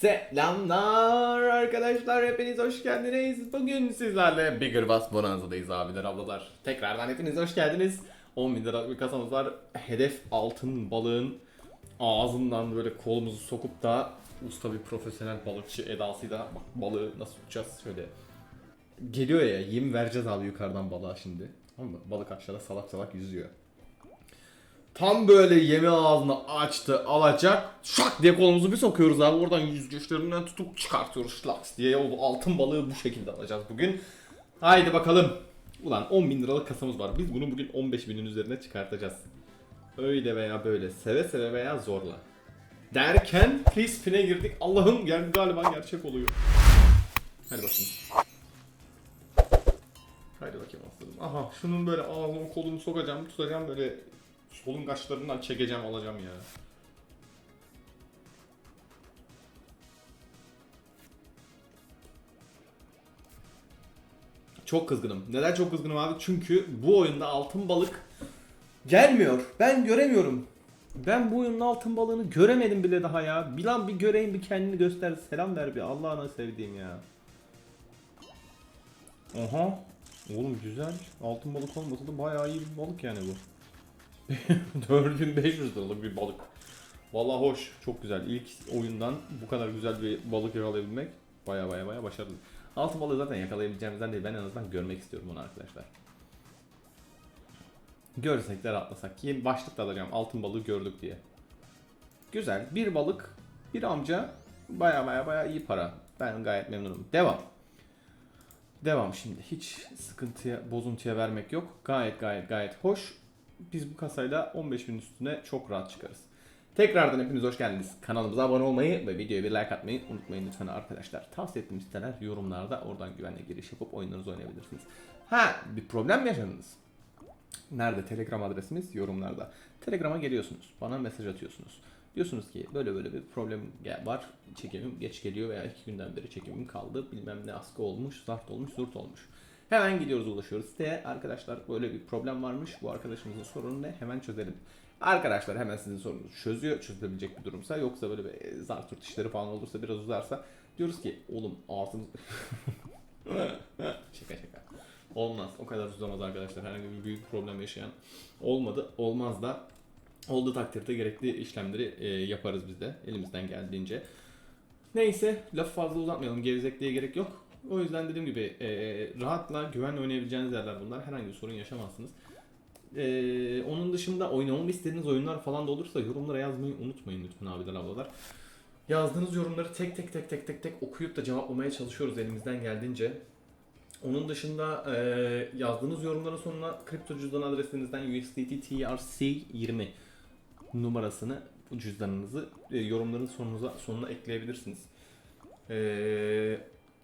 Selamlar arkadaşlar hepiniz hoş geldiniz. Bugün sizlerle Bigger Bass Bonanza'dayız abiler ablalar. Tekrardan hepiniz hoş geldiniz. 10 bin liralık bir kasamız var. Hedef altın balığın ağzından böyle kolumuzu sokup da usta bir profesyonel balıkçı edasıyla bak balığı nasıl tutacağız şöyle. Geliyor ya yem vereceğiz abi yukarıdan balığa şimdi. Tamam mı? Balık aşağıda salak salak yüzüyor. Tam böyle yemi ağzını açtı alacak. Şak diye kolumuzu bir sokuyoruz abi. Oradan yüzgeçlerinden tutup çıkartıyoruz şlaks diye. O altın balığı bu şekilde alacağız bugün. Haydi bakalım. Ulan 10 bin liralık kasamız var. Biz bunu bugün 15 binin üzerine çıkartacağız. Öyle veya böyle. Seve seve veya zorla. Derken free spin'e girdik. Allah'ım gel galiba gerçek oluyor. Hadi bakayım. Haydi bakayım aslanım. Aha şunun böyle ağzımı kolumu sokacağım, tutacağım böyle solungaçlarından çekeceğim alacağım ya. Çok kızgınım. Neden çok kızgınım abi? Çünkü bu oyunda altın balık gelmiyor. Ben göremiyorum. Ben bu oyunun altın balığını göremedim bile daha ya. Bir lan bir göreyim bir kendini göster. Selam ver bir Allah'ına sevdiğim ya. Oha. Oğlum güzel. Altın balık olmasa da bayağı iyi bir balık yani bu. 4500 liralık bir balık. Vallahi hoş, çok güzel. İlk oyundan bu kadar güzel bir balık yakalayabilmek baya baya baya başarılı. Altın balığı zaten yakalayabileceğimizden değil, ben en azından görmek istiyorum bunu arkadaşlar. Görsek de rahatlasak ki başlık da alacağım altın balığı gördük diye. Güzel, bir balık, bir amca baya baya baya iyi para. Ben gayet memnunum. Devam. Devam şimdi. Hiç sıkıntıya, bozuntuya vermek yok. Gayet gayet gayet hoş. Biz bu kasayla 15 bin üstüne çok rahat çıkarız. Tekrardan hepiniz hoş geldiniz. Kanalımıza abone olmayı ve videoya bir like atmayı unutmayın lütfen arkadaşlar. Tavsiye ettiğim siteler yorumlarda oradan güvenle giriş yapıp oyunlarınızı oynayabilirsiniz. Ha bir problem mi yaşadınız? Nerede? Telegram adresimiz yorumlarda. Telegram'a geliyorsunuz. Bana mesaj atıyorsunuz. Diyorsunuz ki böyle böyle bir problem var. Çekimim geç geliyor veya iki günden beri çekimim kaldı. Bilmem ne askı olmuş, zart olmuş, zurt olmuş. Hemen gidiyoruz ulaşıyoruz siteye. Arkadaşlar böyle bir problem varmış. Bu arkadaşımızın sorunu ne? Hemen çözelim. Arkadaşlar hemen sizin sorunuzu çözüyor. Çözülebilecek bir durumsa. Yoksa böyle bir zart zurt işleri falan olursa biraz uzarsa. Diyoruz ki oğlum ağzınız... şaka şaka. Olmaz. O kadar uzamaz arkadaşlar. Herhangi bir büyük problem yaşayan olmadı. Olmaz da olduğu takdirde gerekli işlemleri e, yaparız biz de elimizden geldiğince. Neyse lafı fazla uzatmayalım. Gerizekliğe gerek yok. O yüzden dediğim gibi e, rahatla güvenle oynayabileceğiniz yerler bunlar. Herhangi bir sorun yaşamazsınız. E, onun dışında oynamamı istediğiniz oyunlar falan da olursa yorumlara yazmayı unutmayın lütfen abiler ablalar. Yazdığınız yorumları tek tek tek tek tek tek okuyup da cevaplamaya çalışıyoruz elimizden geldiğince. Onun dışında e, yazdığınız yorumların sonuna kripto cüzdan adresinizden USDT TRC20 numarasını cüzdanınızı e, yorumların sonunuza, sonuna ekleyebilirsiniz. E,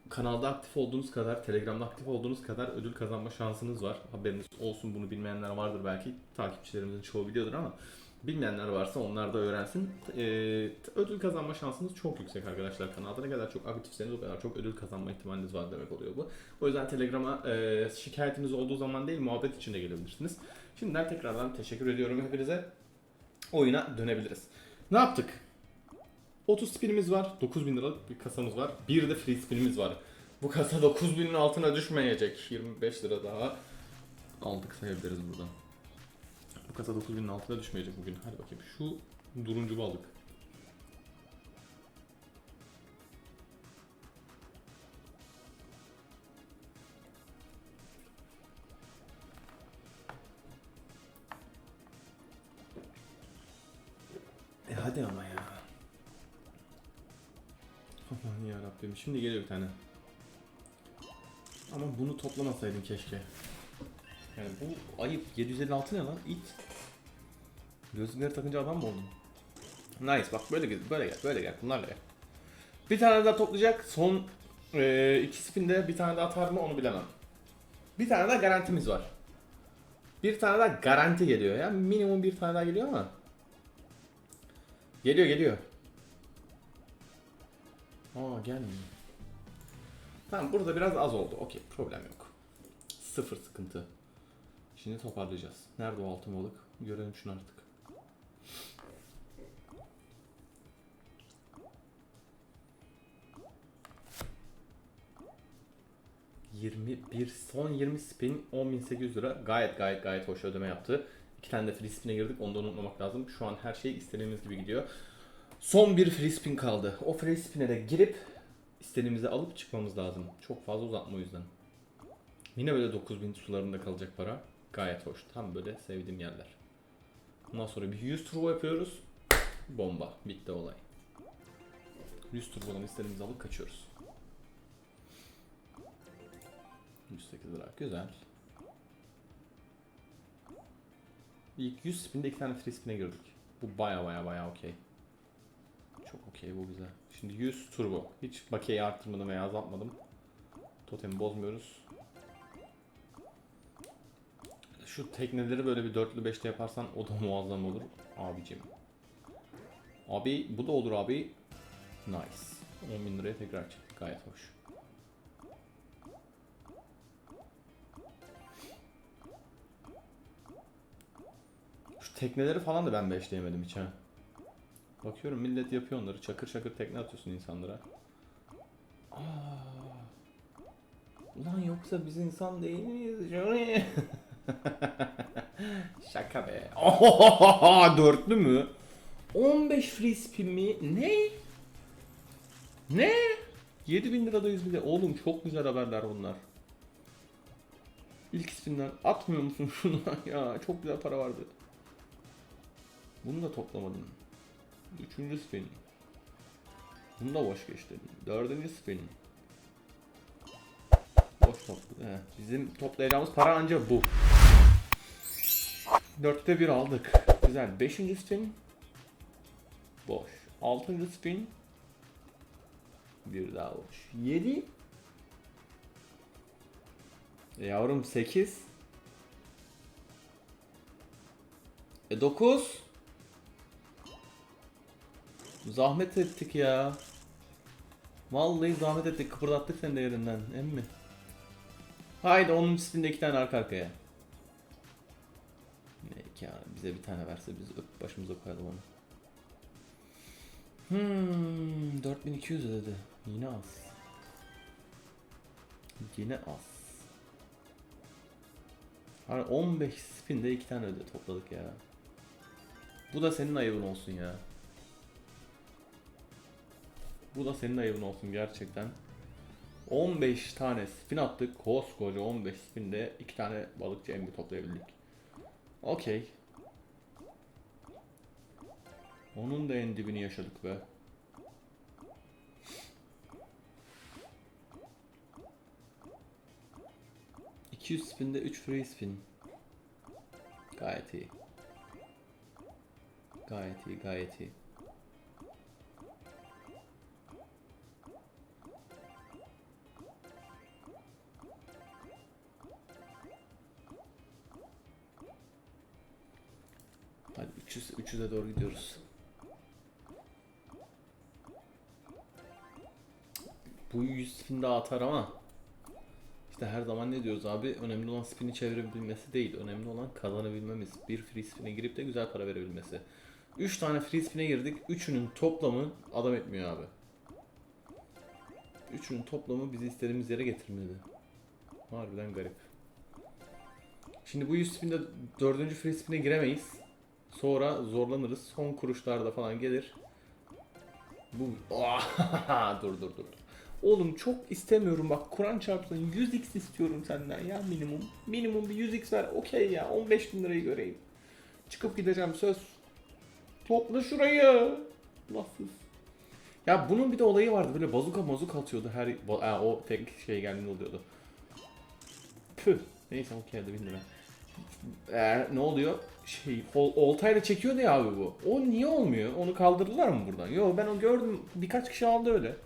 kanalda aktif olduğunuz kadar, Telegram'da aktif olduğunuz kadar ödül kazanma şansınız var. Haberiniz olsun bunu bilmeyenler vardır belki. Takipçilerimizin çoğu biliyordur ama bilmeyenler varsa onlar da öğrensin. E, ödül kazanma şansınız çok yüksek arkadaşlar kanalda. Ne kadar çok aktifseniz o kadar çok ödül kazanma ihtimaliniz var demek oluyor bu. O yüzden Telegram'a e, şikayetiniz olduğu zaman değil muhabbet için de gelebilirsiniz. Şimdiden tekrardan teşekkür ediyorum hepinize. Oyuna dönebiliriz. Ne yaptık? 30 spinimiz var. 9000 liralık bir kasamız var. Bir de free spinimiz var. Bu kasa 9000'in altına düşmeyecek. 25 lira daha aldık sayabiliriz buradan. Bu kasa 9000'in altına düşmeyecek bugün. Hadi bakayım. Şu duruncu balık. E hadi ama ya. Ya Rabbim. Şimdi geliyor bir tane. Ama bunu toplamasaydım keşke. Yani bu ayıp. 756 ne lan? İt. Gözlükleri takınca adam mı oldun? Nice bak böyle gel, böyle gel, böyle gel. Bunlarla gel. Bir tane daha toplayacak. Son e, iki spinde bir tane daha atar mı onu bilemem. Bir tane daha garantimiz var. Bir tane daha garanti geliyor ya. Minimum bir tane daha geliyor ama. Geliyor geliyor. Aa gelmiyor. Tamam burada biraz az oldu. Okey problem yok. Sıfır sıkıntı. Şimdi toparlayacağız. Nerede o altın balık? Görelim şunu artık. bir son 20 spin 10.800 lira gayet gayet gayet hoş ödeme yaptı. İki tane de free spin'e girdik onu da unutmamak lazım. Şu an her şey istediğimiz gibi gidiyor. Son bir free spin kaldı. O free spin'e de girip istediğimizi alıp çıkmamız lazım. Çok fazla uzatma o yüzden. Yine böyle 9000 sularında kalacak para. Gayet hoş. Tam böyle sevdiğim yerler. Ondan sonra bir 100 turbo yapıyoruz. Bomba. Bitti olay. 100 turbodan istediğimizi alıp kaçıyoruz. 108 lira. Güzel. İlk 100 spinde iki tane free spin'e girdik. Bu baya baya baya okey. Çok okey bu güzel. Şimdi 100 turbo. Hiç bakiyeyi arttırmadım veya azaltmadım. Totemi bozmuyoruz. Şu tekneleri böyle bir dörtlü beşli yaparsan o da muazzam olur abicim. Abi bu da olur abi. Nice. 10 bin liraya tekrar çıktık gayet hoş. Şu tekneleri falan da ben beşleyemedim hiç ha. Bakıyorum millet yapıyor onları. Çakır çakır tekne atıyorsun insanlara. Aa. Ulan yoksa biz insan değil miyiz? Johnny? Şaka be. Dörtlü mü? 15 free spin mi? Ne? Ne? 7000 liradayız bile. Oğlum çok güzel haberler bunlar. İlk spinden atmıyor musun şunu? ya çok güzel para vardı. Bunu da toplamadım. Üçüncü spin. Bunu da boş geçtim. Dördüncü spin. Boş toplu. He, bizim toplayacağımız para ancak bu. Dörtte bir aldık. Güzel. Beşinci spin. Boş. Altıncı spin. Bir daha boş. Yedi. E yavrum sekiz. E dokuz. Zahmet ettik ya. Vallahi zahmet ettik. Kıpırdattık seni de yerinden. Emmi. Haydi onun spinde iki tane arka arkaya. Ne ki ya bize bir tane verse biz öp başımıza koyalım onu. Hmm, 4200 dedi. Yine az. Yine az. Hani 15 spinde iki tane öde topladık ya. Bu da senin ayıbın olsun ya. Bu da senin ayıbın olsun gerçekten. 15 tane spin attık. Koskoca 15 spinde 2 tane balıkçı embi toplayabildik. Okey. Onun da en dibini yaşadık be. ...200 spinde 3 free spin. Gayet iyi. Gayet iyi, gayet iyi. 300 300'e doğru gidiyoruz. Bu 100 spin daha atar ama işte her zaman ne diyoruz abi? Önemli olan spini çevirebilmesi değil. Önemli olan kazanabilmemiz. Bir free spin'e girip de güzel para verebilmesi. 3 tane free spin'e girdik. Üçünün toplamı adam etmiyor abi. Üçünün toplamı bizi istediğimiz yere getirmedi. Harbiden garip. Şimdi bu 100 spinde 4. free spin'e giremeyiz. Sonra zorlanırız. Son kuruşlarda falan gelir. Bu dur dur dur. Oğlum çok istemiyorum bak Kur'an çarpsın 100x istiyorum senden ya minimum. Minimum bir 100x ver okey ya 15 bin lirayı göreyim. Çıkıp gideceğim söz. Topla şurayı. Lafsız. Ya bunun bir de olayı vardı böyle bazuka mazuk atıyordu her ha, o tek şey geldiğinde oluyordu. Püh. Neyse okey hadi bin lira. Ee, ne oluyor? Şey, ol, oltayla çekiyordu ya abi bu. O niye olmuyor? Onu kaldırdılar mı buradan? Yok ben o gördüm. Birkaç kişi aldı öyle.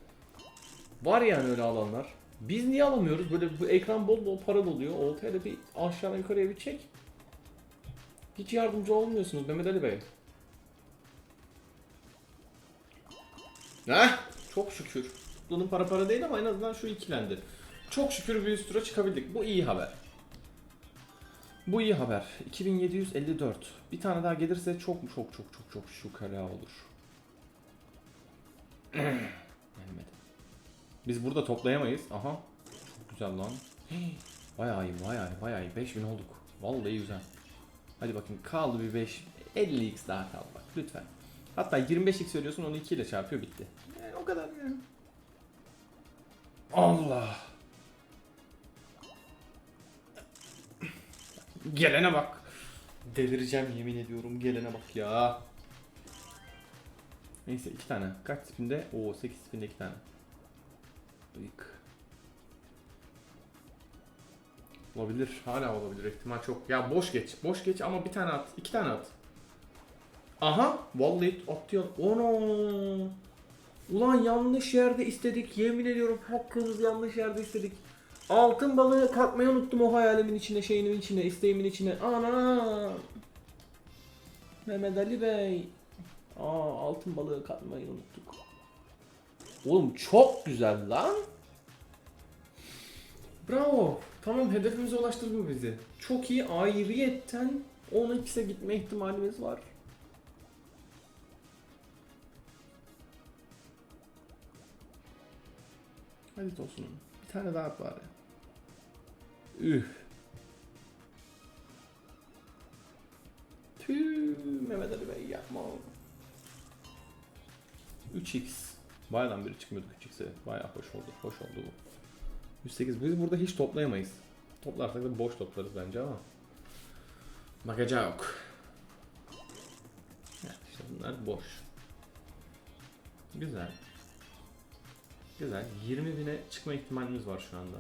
Var yani öyle alanlar. Biz niye alamıyoruz? Böyle bu ekran bol bol para doluyor. Oltayla bir aşağıdan yukarıya bir çek. Hiç yardımcı olmuyorsunuz Mehmet Ali Bey. Heh, çok şükür. Bunun para para değil ama en azından şu ikilendi. Çok şükür bir üst tura çıkabildik. Bu iyi haber. Bu iyi haber. 2754. Bir tane daha gelirse çok çok çok çok çok şükala olur. Gelmedi. Biz burada toplayamayız. Aha. Çok güzel lan. Bayağı iyi, bayağı iyi, bayağı iyi. 5000 olduk. Vallahi güzel. Hadi bakayım kaldı bir 5. 50x daha kaldı bak lütfen. Hatta 25x veriyorsun onu 2 ile çarpıyor bitti. Yani o kadar yani. Allah. Gelene bak. Delireceğim yemin ediyorum gelene bak ya. Neyse iki tane. Kaç spinde? Oo 8 spinde iki tane. Bıyık. Olabilir. Hala olabilir. ihtimal çok. Ya boş geç. Boş geç ama bir tane at. iki tane at. Aha. Vallahi atıyor. Ono. Ulan yanlış yerde istedik. Yemin ediyorum hakkımız yanlış yerde istedik. Altın balığı katmayı unuttum o hayalimin içine, şeyimin içine, isteğimin içine. Ana! Mehmet Ali Bey. Aa altın balığı katmayı unuttuk. Oğlum çok güzel lan. Bravo. Tamam hedefimize ulaştırdı bu bizi. Çok iyi ayrıyetten 10x'e gitme ihtimalimiz var. Hadi Tosun'um. Bir tane daha at bari. Üh. Tüh Mehmet Ali Bey yapma. 3x. Bayağıdan beri çıkmıyorduk 3x'e. Bayağı hoş oldu. Hoş oldu bu. 108. Biz burada hiç toplayamayız. Toplarsak da boş toplarız bence ama. Bakacağız. Evet, işte bunlar boş. Güzel. Güzel. 20 bine çıkma ihtimalimiz var şu anda.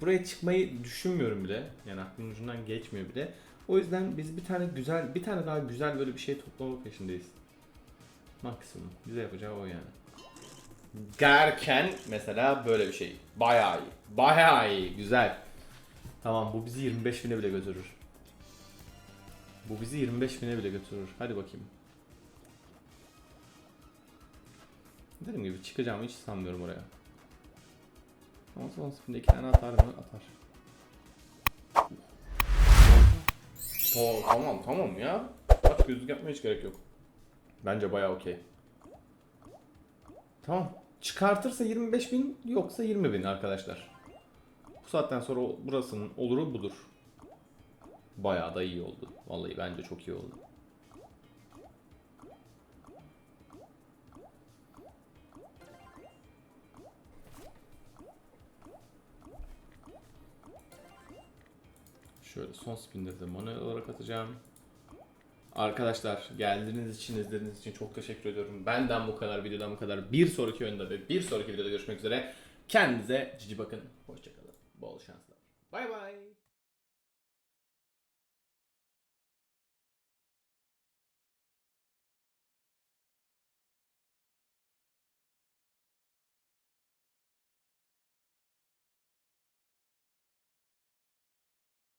Buraya çıkmayı düşünmüyorum bile. Yani aklımın ucundan geçmiyor bile. O yüzden biz bir tane güzel, bir tane daha güzel böyle bir şey toplama peşindeyiz. Maksimum. Bize yapacağı o yani. Derken mesela böyle bir şey. Bayağı iyi. Bayağı iyi. Güzel. Tamam bu bizi 25 bine bile götürür. Bu bizi 25 bine bile götürür. Hadi bakayım. Dediğim gibi çıkacağımı hiç sanmıyorum oraya. Ama son spinde iki tane atar mı? Atar. Tamam tamam tamam ya. Aç gözlük yapmaya hiç gerek yok. Bence bayağı okey. Tamam. Çıkartırsa 25 bin yoksa 20 bin arkadaşlar. Bu saatten sonra burasının oluru budur. Bayağı da iyi oldu. Vallahi bence çok iyi oldu. Şöyle son spinleri de manuel olarak atacağım. Arkadaşlar geldiğiniz için, izlediğiniz için çok teşekkür ediyorum. Benden bu kadar, videodan bu kadar. Bir sonraki oyunda ve bir sonraki videoda görüşmek üzere. Kendinize cici bakın. Hoşçakalın. Bol şanslar. Bay bay.